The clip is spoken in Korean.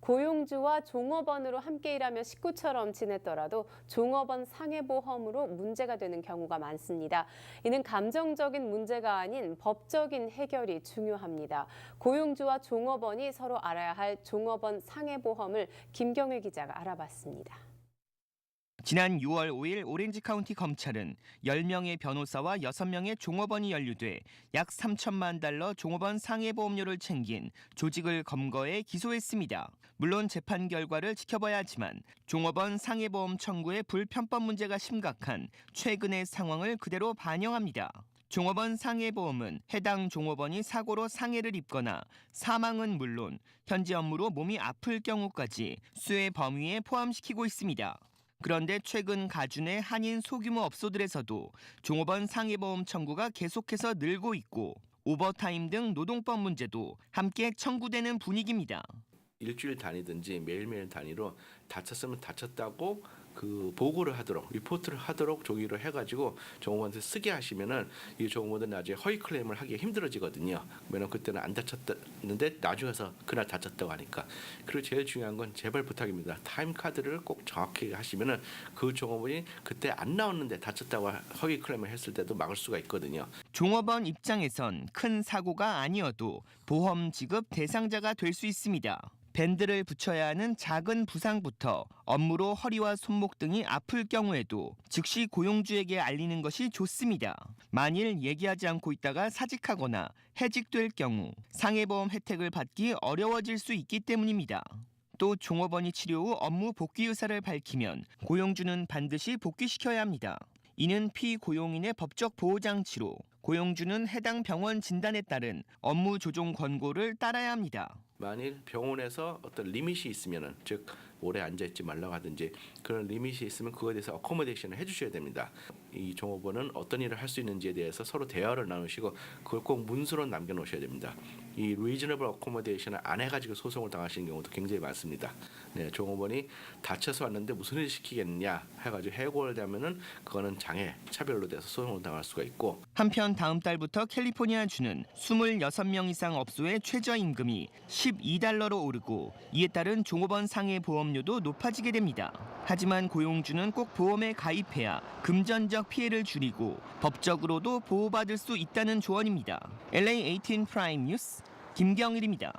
고용주와 종업원으로 함께 일하며 식구처럼 지냈더라도 종업원 상해보험으로 문제가 되는 경우가 많습니다. 이는 감정적인 문제가 아닌 법적인 해결이 중요합니다. 고용주와 종업원이 서로 알아야 할 종업원 상해보험을 김경일 기자가 알아봤습니다. 지난 6월 5일 오렌지 카운티 검찰은 10명의 변호사와 6명의 종업원이 연루돼 약 3천만 달러 종업원 상해보험료를 챙긴 조직을 검거해 기소했습니다. 물론 재판 결과를 지켜봐야 하지만 종업원 상해보험 청구의 불편법 문제가 심각한 최근의 상황을 그대로 반영합니다. 종업원 상해보험은 해당 종업원이 사고로 상해를 입거나 사망은 물론 현재 업무로 몸이 아플 경우까지 수혜 범위에 포함시키고 있습니다. 그런데 최근 가준의 한인 소규모 업소들에서도 종업원 상해보험 청구가 계속해서 늘고 있고 오버타임 등 노동법 문제도 함께 청구되는 분위기입니다. 일주일 단위든지 매일매일 단위로 다쳤으면 다쳤다고 그 보고를 하도록 리포트를 하도록 조기로 해가지고 종업원한테 쓰게 하시면은 이 종업원들 나중에 허위 클레임을 하기 힘들어지거든요. 왜냐면 그때는 안 다쳤는데 나중에 서 그날 다쳤다고 하니까. 그리고 제일 중요한 건 제발 부탁입니다. 타임 카드를 꼭 정확히 하시면은 그 종업원이 그때 안 나왔는데 다쳤다고 허위 클레임을 했을 때도 막을 수가 있거든요. 종업원 입장에선 큰 사고가 아니어도 보험 지급 대상자가 될 수 있습니다. 밴드를 붙여야 하는 작은 부상부터 업무로 허리와 손목 등이 아플 경우에도 즉시 고용주에게 알리는 것이 좋습니다. 만일 얘기하지 않고 있다가 사직하거나 해직될 경우 상해보험 혜택을 받기 어려워질 수 있기 때문입니다. 또 종업원이 치료 후 업무 복귀 의사를 밝히면 고용주는 반드시 복귀시켜야 합니다. 이는 피고용인의 법적 보호 장치로 고용주는 해당 병원 진단에 따른 업무 조정 권고를 따라야 합니다. 만일 병원에서 어떤 리밋이 있으면은 즉 오래 앉아 있지 말라고 하든지 그런 리밋이 있으면 그거에 대해서 어코모데이션을 해 주셔야 됩니다. 이 종업원은 어떤 일을 할 수 있는지에 대해서 서로 대화를 나누시고 그걸 꼭 문서로 남겨 놓으셔야 됩니다. 이 reasonable accommodation을 안 해 가지고 소송을 당하시는 경우도 굉장히 많습니다. 네, 종업원이 다쳐서 왔는데 무슨 일 시키겠느냐 해 가지고 해고를 하면은 그거는 장애 차별로 돼서 소송을 당할 수가 있고 한편 다음 달부터 캘리포니아 주는 26명 이상 업소의 최저임금이 12달러로 오르고 이에 따른 종업원 상해 보험료도 높아지게 됩니다. 하지만 고용주는 꼭 보험에 가입해야 금전적 피해를 줄이고 법적으로도 보호받을 수 있다는 조언입니다. LA 18 프라임 뉴스 김경일입니다.